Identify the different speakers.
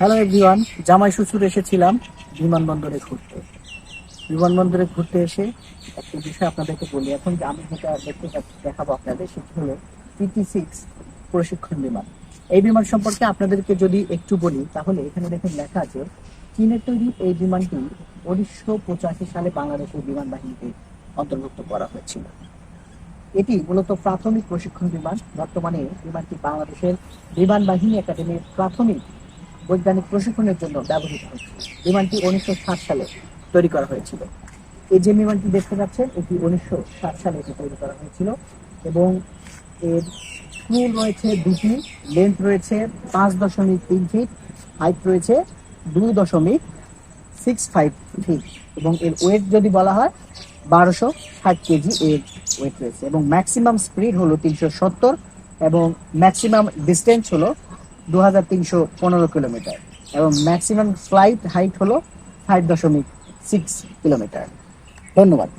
Speaker 1: Hello everyone জামাই শ্বশুর এসেছিলাম বিমানবন্দরে ঘুরতে। বিমানবন্দরে ঘুরতে এসে একটা বিষয় আপনাদেরকে বলি। এখন আমি যেটা দেখতে দেখাবো আপনাদের, সেটি হলো টিটি সিক্স প্রশিক্ষণ বিমান। এই বিমান সম্পর্কে আপনাদেরকে যদি একটু বলি, তাহলে এখানে দেখুন লেখা আছে চীনের তৈরি এই বিমানটি উনিশশো পঁচাশি সালে বাংলাদেশের বিমান বাহিনীতে অন্তর্ভুক্ত করা হয়েছিল। এটি মূলত প্রাথমিক প্রশিক্ষণ বিমান। বর্তমানে বিমানটি বাংলাদেশের বিমান বাহিনী একাডেমির প্রাথমিক বৈজ্ঞানিক প্রশিক্ষণের জন্য ব্যবহৃত হচ্ছে বিমানটি উনিশশো ষাট সালে তৈরি করা হয়েছিল। এই যে বিমানটি দেখতে পাচ্ছেন, এটি উনিশশো ষাট সালে এটি তৈরি করা হয়েছিল এবং এর স্ক্রু রয়েছে দুটি লেন্থ রয়েছে পাঁচ দশমিক তিন ফিট হাইট রয়েছে দুই দশমিক সিক্স ফাইভ ফিট এবং এর ওয়েট যদি বলা হয়, বারোশো ষাট কেজি এর ওয়েট রয়েছে এবং ম্যাক্সিমাম স্পিড হলো তিনশো সত্তর এবং ম্যাক্সিমাম ডিস্টেন্স হলো দু তিনশো পনেরো কিলোমিটার এবং ম্যাক্সিমাম ফ্লাইট হাইট হলো ফাইভ দশমিক সিক্স কিলোমিটার ধন্যবাদ।